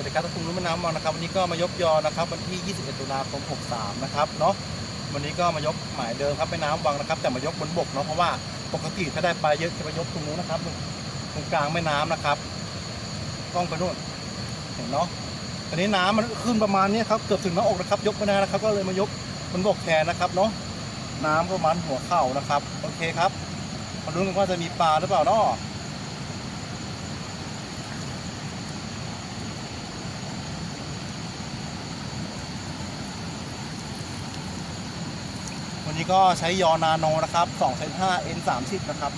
วัสดีครับทุกคุณรุ่นแม่น้ำมองนะครับวันนี้ก็มายกยอนะครับวันที่ 21 ตุลาคม 63 นะครับเนาะวันนี้ก็มายกหมายเดิมครับแม่น้ำวังนะครับ แต่มายกบนบกเนาะเพราะว่าปกติถ้าได้ปลาเยอะจะมายกตรงนู้นนะครับตรงกลางแม่น้ำนะครับกล้องไปนู่นเห็นเนาะตอนนี้น้ำมันขึ้นประมาณนี้ครับเกือบถึงหน้าอกนะครับยกไม่ได้นะครับ ก็เลยมายกบนบกแทนนะครับเนาะน้ำประมาณหัวเข่านะครับโอเคครับมาดูกันว่าจะมีปลาหรือเปล่าเนาะ นี้ก็ใช้ยอนาโนนะครับ2เซน5 N 3 0นะครับ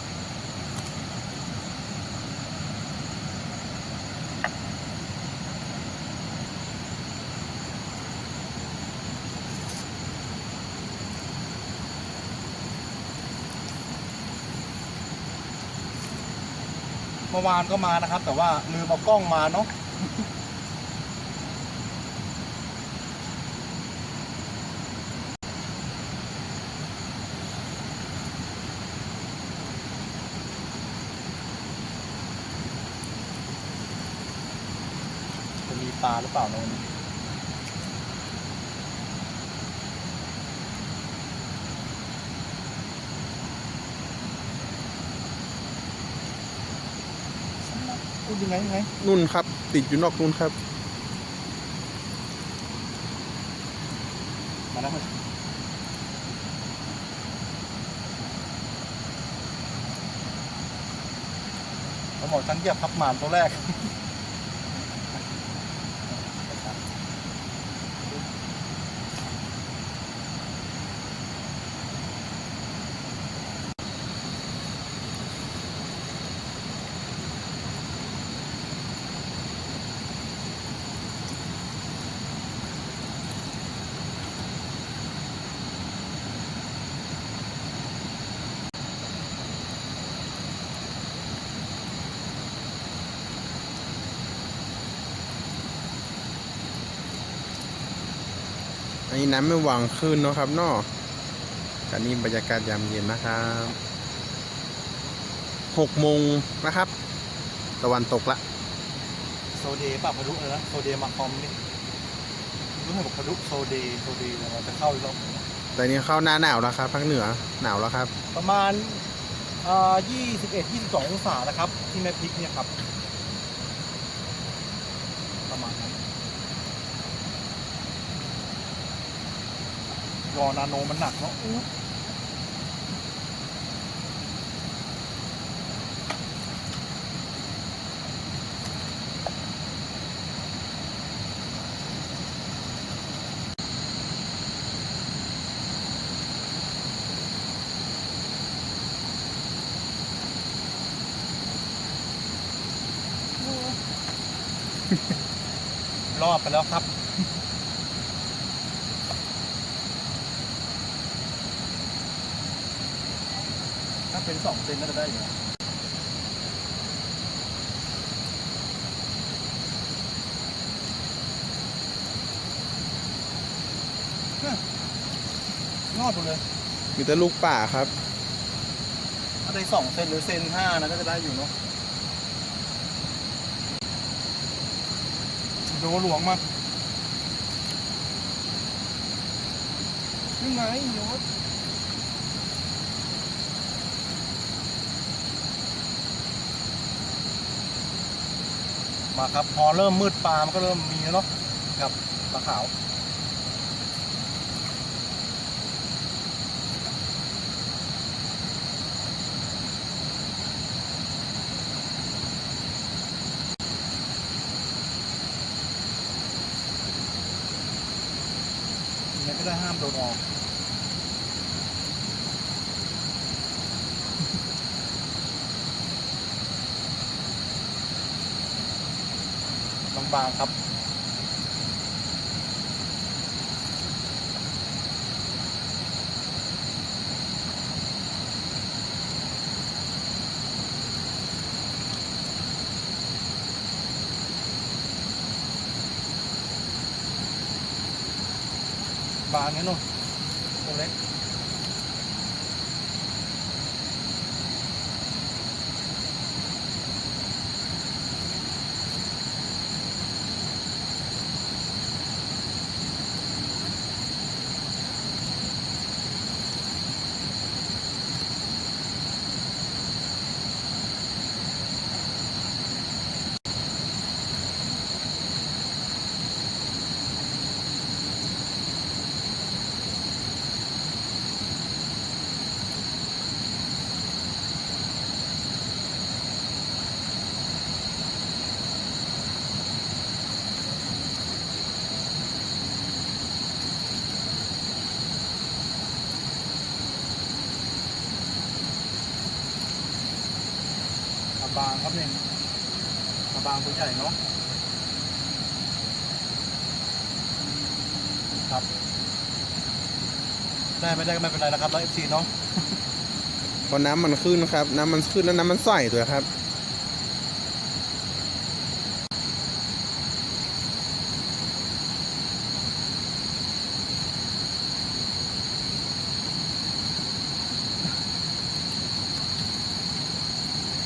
เมื่อวานก็มานะครับ แต่ว่าลืมเอากล้องมาเนาะ ปลาหรือเปล่าโนนพูดยังไงยังไงนุ่นครับ ติดอยู่นอกนุ่นครับ มาแล้วเขาบอกฉันเหยียบพับหมานตัวแรก นนี้น้ำไม่หวังขึ้นเนาะครับเนอกอันนี้บรรยากาศยามเย็นนะครับหกโมงนะครับ ตะวันตกละ โซเดย์ป่ะพารุเลยนะโซเดย์มาคอมนี่รู้ไหมบอกพารุโซเดย์โซเดย์เนี่ยเราจะเข้าอีกรอบหนึ่งนะแต่นี้เข้าหน้าหนาวแล้วครับภาคเหนือหนาวแล้วครับ ประมาณเอ่อ21 22องศานะครับ ที่แม่พริกเนี่ยครับ ประมาณนั้น อนาโนมันหนักเนาะรอบไปแล้วครับ ถ้าเป็นสองเซนน่าจะได้อยู่นะเนี่ยงอดหมดเลยมีแต่ลูกป่าครับถ้าได้สองเซนหรือเซนห้านะก็จะได้อยู่เนาะโดหลวงมายังไงโยศ มาครับ พอเริ่มมืดปลามันก็เริ่มมีแล้วเนาะกับปลาขาวไงก็ได้ห้ามโดนออก บางๆครับบางนี้นู่นตัวเล็ก บางครับเนี่ยปลาบางตัวใหญ่เนาะครับ ได้ไม่ได้ก็ไม่เป็นไรนะครับแล้วเอฟซีเนาะเพราะน้ำมันขึ้นครับ น้ำมันขึ้นแล้วน้ำมันใสด้วยครับ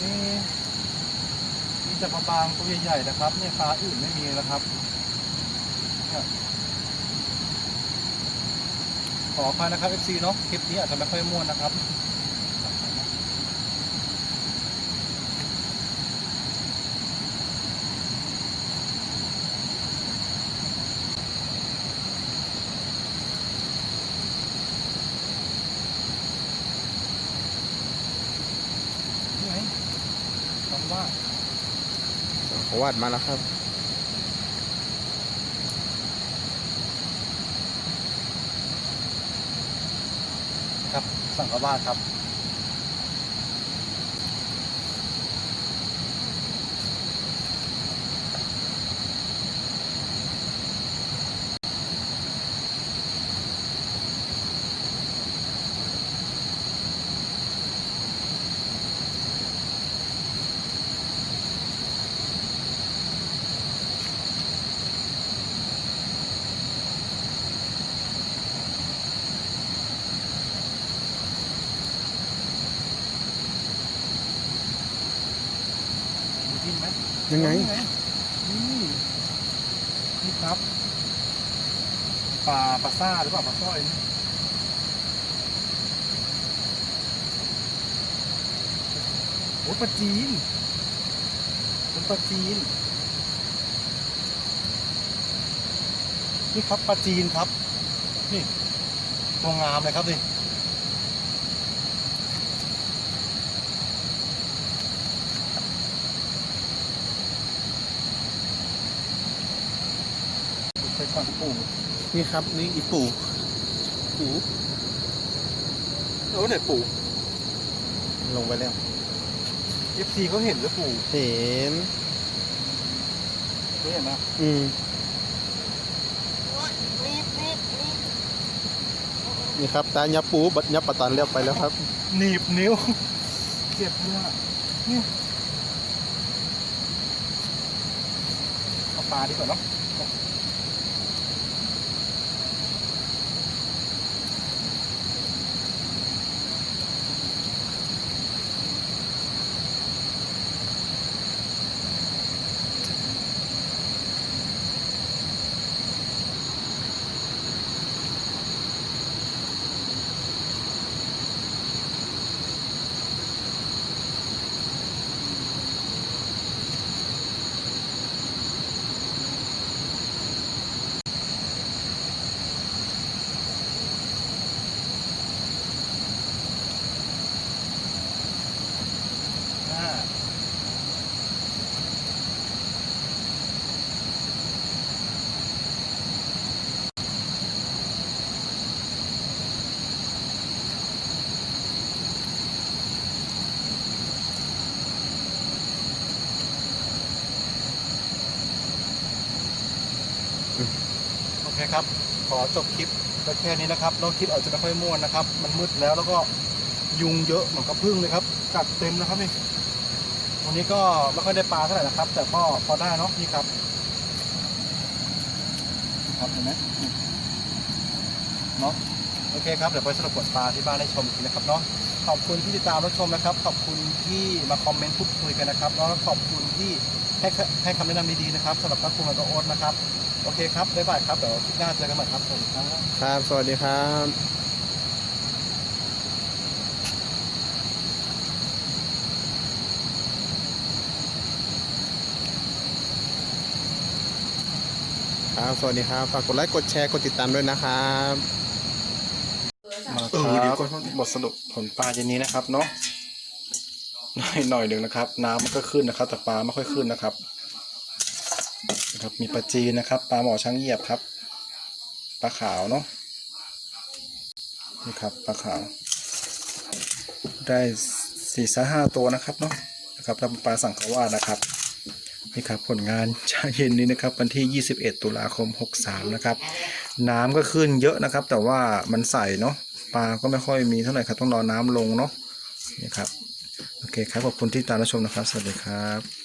เอ๊ะมีแต่ปลาบางตัวใหญ่ๆนะครับเนี่ยปลาอื่นไม่มีนะครับเนี่ยขออภัยนะครับ FC เนาะคลิปนี้อาจจะไม่ค่อยม่วนนะครับนี่ไงคำว่า วาดมาแล้วครับ ครับสังกวาดครับ มีที่ไหม ยังไง นี่นี่ครับปลาปลาซ่าหรือเปล่าปลาสร้อยนี่โอ้ปลาจีนเป็นปลาจีน นี่ครับปลาจีนครับ นี่ตัวงามเลยครับนี่ ไปก่อนปู่นี่ครับ นี่อีปู่ปู่เออไหนปู่ลงไปแล้วเอฟซีเขาเห็นหรือปู่เห็นเขาเห็นนะอืมนี่ครับตายับปูบัดยับปะตันเรียบไปแล้วครับ หนีบนิ้ว เจ็บเนี่ยเนี่ยเอาปลาดีกว่าเนาะอ่า ครับ ขอจบคลิปไปแค่นี้นะครับแล้วคลิปอาจจะไม่ค่อยม่วนนะครับ มันมืดแล้วแล้วก็ยุงเยอะเหมือนกับพึ่งเลยครับกัดเต็มนะครับนี่วันนี้ก็ไม่ค่อยได้ปลาเท่าไหร่นะครับ แต่ก็พอได้เนาะนี่ครับครับเห็นไหมเนาะโอเคครับเดี๋ยวไปสรุปผลปลาที่บ้านให้ชมกันนะครับเนาะขอบคุณที่ติดตามรับชมนะครับ ขอบคุณที่มาคอมเมนต์พูดคุยกันนะครับแล้วขอบคุณที่ให้ให้คำแนะนำดีๆนะครับสำหรับพระคุณและก็โอ๊ตนะครับ โอเคครับบ๊ายบายครับเดี๋ยวคลิปหน้าเจอกันใหม่ครับสวัสดีครับ ครับ สวัสดีครับครับสวัสดีครับฝากกดไลค์กดแชร์กดติดตามด้วยนะครับมาเออเดี๋ยวก่อนบทสรุปผลปลาเย็นนี้นะครับเนาะหน่อยหน่อยหนึ่งนะครับ น้ำมันก็ขึ้นนะครับ แต่ปลาไม่ค่อยขึ้นนะครับ นะครับมีปลาจีนนะครับปลาหมอช้างเหยียบครับปลาขาวเนาะนี่ครับปลาขาว ได้สี่สห้าตัวนะครับเนาะนะครับถ้าปลาสังขวานะครับนี่ครับผลงานเช้าเย็นนี้นะครับวันที่ 21 ตุลาคม 63 นะครับ น้ำก็ขึ้นเยอะนะครับ แต่ว่ามันใสเนาะปลาก็ไม่ค่อยมีเท่าไหร่ครับต้องรอน้ำลงเนาะนี่ครับโอเคครับขอบคุณที่ตามรับชมนะครับ สวัสดีครับ